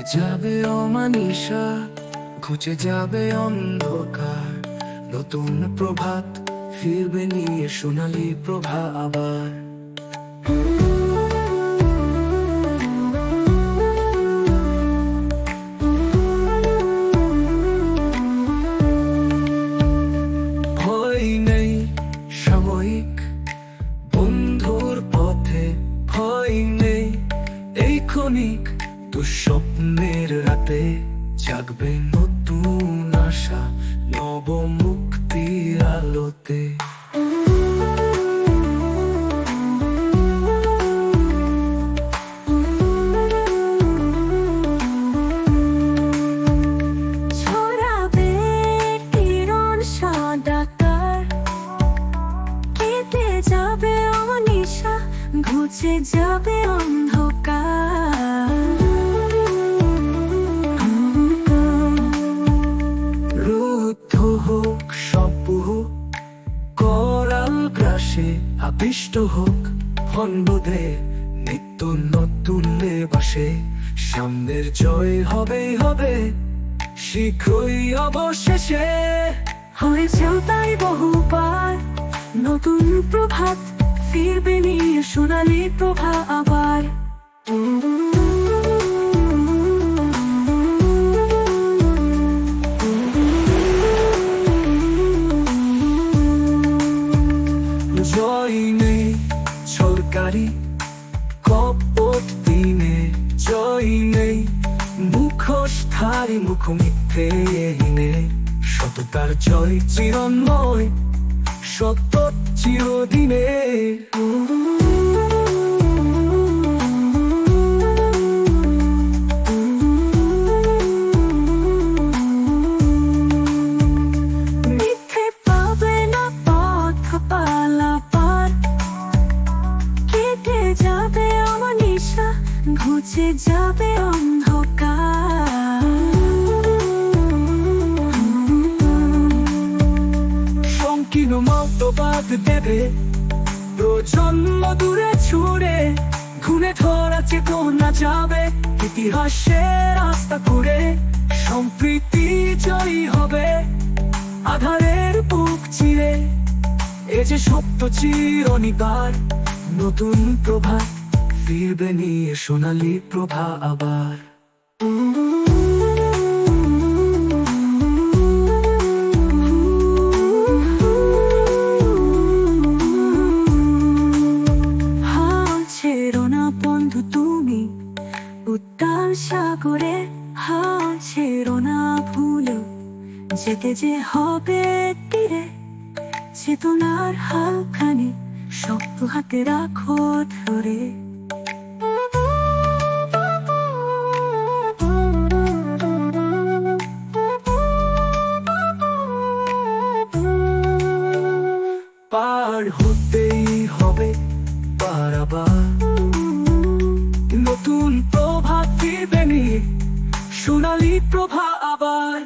মিটে যাবে অমানিসা ঘুচে যাবে অন্ধকার। নতুন প্রভাত ফিরবে নিয়ে সোনালি প্রভা আবার। ভয় নেই দুঃস্বপ্নের রাতে জাগবে নতুন আশা নব মুক্তির আলোতে যাবে অনিশা ঘুচে যাবে অন্ধকার আবিষ্ট হোক হন্ডদে নিত্য নতুন বসে সামনের জয় হবে হবে, শীঘ্রই অবশেষে। হয়েছেও তাই বহুবার নতুন প্রভাত ফিরবে নিয়ে সোনালি প্রভা আবার। ছলকারি কপট দিনে জয় নেই। মুখোশ মুখ মিথ্যে নে সততার জয় চিরন্ময় সত্য চিরদিনে ঘুচে যাবে অন্ধকার। সংকীর্ণ মতবাদ দেবে। প্রজন্ম দূরে ছুড়ে ঘুরে ধরা চেতনা যাবে। ইতিহাসে রাস্তা করে সম্প্রীতি জয়ী হবে। আধারের বুক চিরে, এ যে সত্য চিরনিবার, নতুন প্রভাত। ফিরবে নিয়ে সোনালি প্রভা আবার। বন্ধু তুমি, উত্তাল সাগরে হাল ছেড়ো ভুলো, যেতে যে হবে তীরে, চেতনার হালখানি শক্ত হাতে রাখো ধরে। পার হতেই হবে পারাবার নতুন প্রভাত ফিরবে নি সোনালি প্রভা আবার।